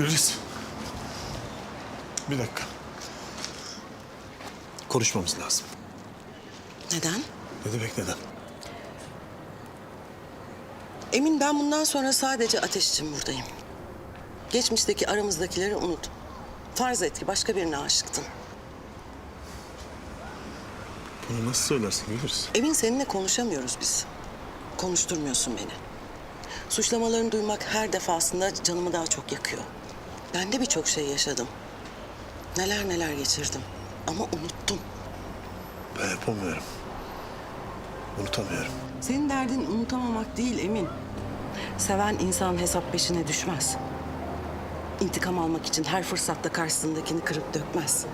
Güliz. Bir dakika. Konuşmamız lazım. Neden? Ne demek neden? Emin ben bundan sonra sadece ateş için buradayım. Geçmişteki aramızdakileri unut. Farz et ki başka birine aşıktın. Bunu nasıl söylersin Güliz? Emin seninle konuşamıyoruz biz. Konuşturmuyorsun beni. Suçlamalarını duymak her defasında canımı daha çok yakıyor. Ben de birçok şey yaşadım. Neler neler geçirdim. Ama unuttum. Ben yapamıyorum. Unutamıyorum. Senin derdin unutamamak değil Emin. Seven insan hesap peşine düşmez. İntikam almak için her fırsatta karşısındakini kırıp dökmez.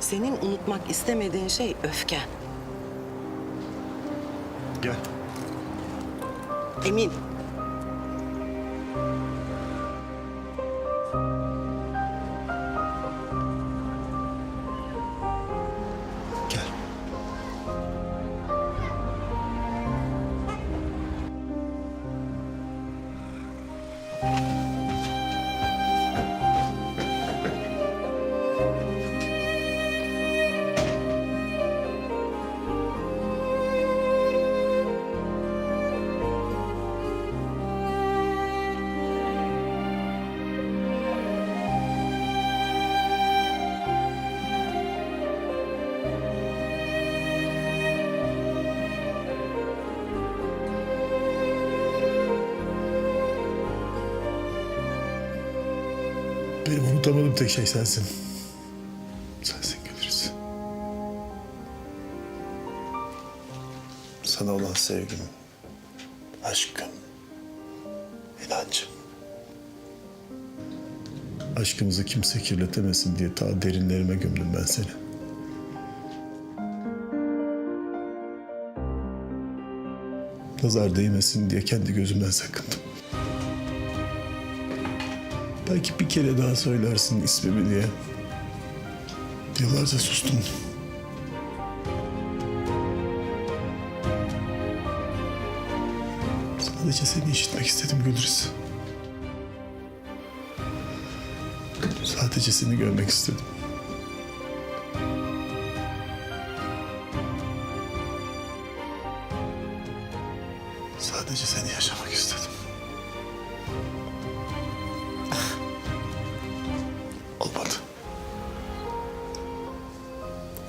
Senin unutmak istemediğin şey öfken. Gel. Emin. Benim unutamadığım tek şey sensin. Sensin Güliz. Sana olan sevgim, aşkım, inancım. Aşkımızı kimse kirletemesin diye ta derinlerime gömdüm ben seni. Nazar değmesin diye kendi gözümden sakındım. Belki bir kere daha söylersin ismimi diye. Yıllarca sustum. Sadece seni işitmek istedim Gülriz. Sadece seni görmek istedim. Sadece seni yaşamak istedim.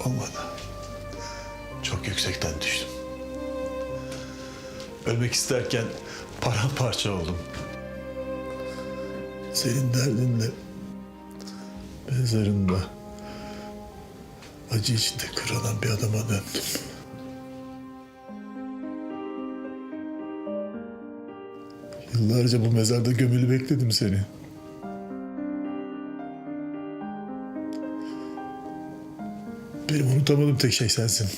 Olmadı. Çok yüksekten düştüm. Ölmek isterken paramparça oldum. Senin derdinle mezarında acı içinde kırılan bir adama döndüm. Yıllarca bu mezarda gömülü bekledim seni. Benim unutamadığım tek şey sensin.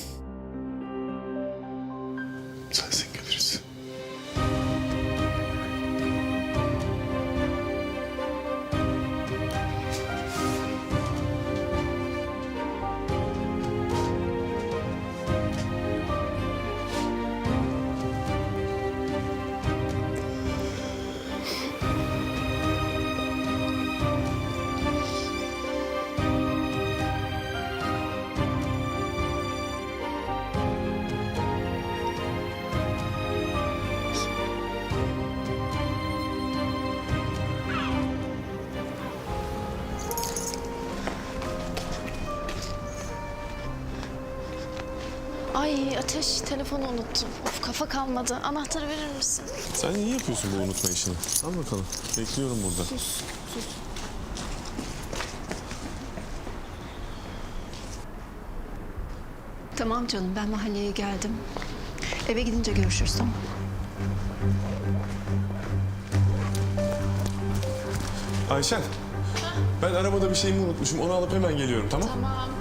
Ay Ateş telefonu unuttum. Of kafa kalmadı. Anahtarı verir misin? Sen iyi yapıyorsun bu unutma işini. Al bakalım. Bekliyorum burada. Tamam canım ben mahalleye geldim. Eve gidince görüşürüz tamam. Ayşen. Ben arabada bir şeyimi unutmuşum. Onu alıp hemen geliyorum tamam? Tamam.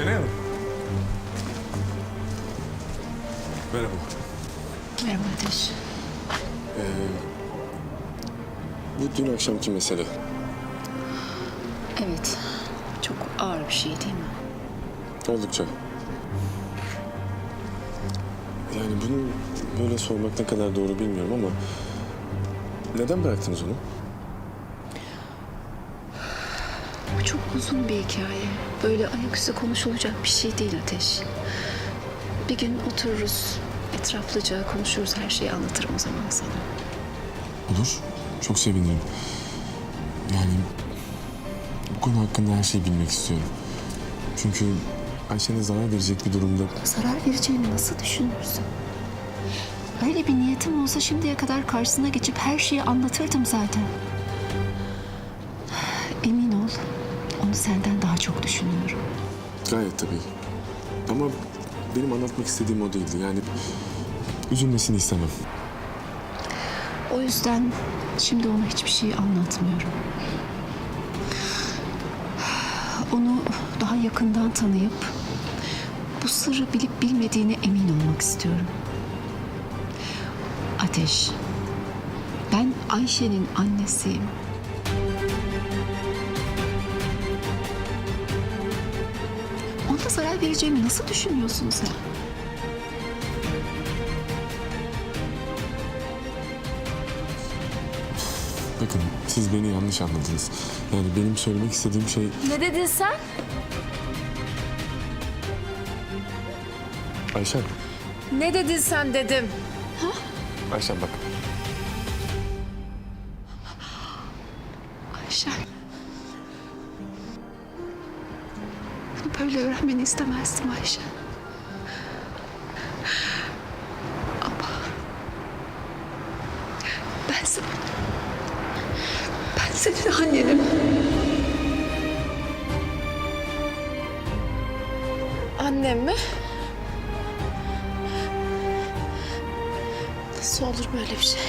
Şenay Hanım. Merhaba. Merhaba Ateş. Bu dün akşamki mesele. Evet çok ağır bir şey değil mi? Oldukça. Yani bunu böyle sormak ne kadar doğru bilmiyorum ama... Neden bıraktınız onu? Bu çok uzun bir hikaye. Böyle ayaküstü konuşulacak bir şey değil Ateş. Bir gün otururuz, etraflıca konuşuruz, her şeyi anlatırım o zaman sana. Olur. Çok sevinirim. Yani bu konu hakkında her şeyi bilmek istiyorum. Çünkü Ayşe'ne zarar verecek bir durumda Zarar vereceğini nasıl düşünürsün? Öyle bir niyetim olsa şimdiye kadar karşısına geçip her şeyi anlatırdım zaten. Senden daha çok düşünüyorum. gayet tabii. Ama benim anlatmak istediğim o değildi. Yani üzülmesini istemem. O yüzden şimdi ona hiçbir şey anlatmıyorum. Onu daha yakından tanıyıp bu sırrı bilip bilmediğine emin olmak istiyorum. Ateş, ben Ayşe'nin annesiyim. Vereceğimi nasıl düşünüyorsun sen? Bakın siz beni yanlış anladınız. Yani benim söylemek istediğim şey Ne dedin sen? Ayşen. Ne dedin sen dedim. Ayşen bak. Ayşe. Böyle öğrenmeni istemezdim Ayşe. Ama ben sen, ben senin annenim. Annem mi? Nasıl olur böyle bir şey?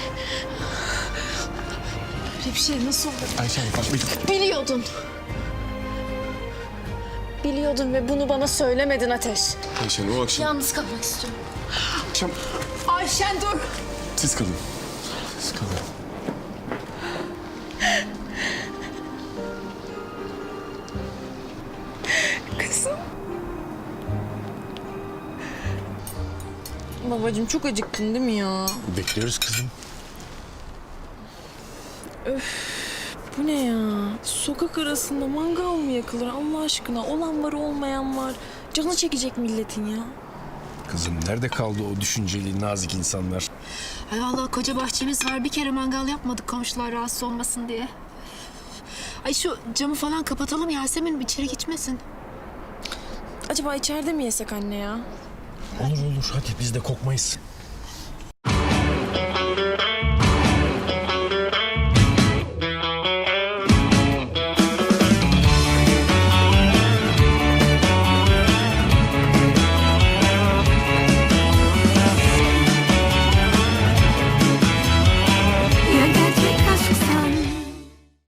Böyle bir şey nasıl olur? Ayşen bak bir... Biliyordun. Biliyordun ve bunu bana söylemedin Ateş. Ayşen o akşam... Yalnız kalmak istiyorum. akşam... Ayşen dur. Siz kalın. Siz kalın. Kızım. Babacığım çok acıktın değil mi ya? Bekliyoruz kızım. Bu ne ya? Sokak arasında mangal mı yakılır Allah aşkına? Olan var olmayan var. Canı çekecek milletin ya. Kızım nerede kaldı o düşünceli nazik insanlar? Ay vallahi koca bahçemiz var. Bir kere mangal yapmadık komşular rahatsız olmasın diye. Ay şu camı falan kapatalım Yasemin içeri gitmesin. Acaba içeride mi yesek anne ya? Olur olur hadi biz de kokmayız.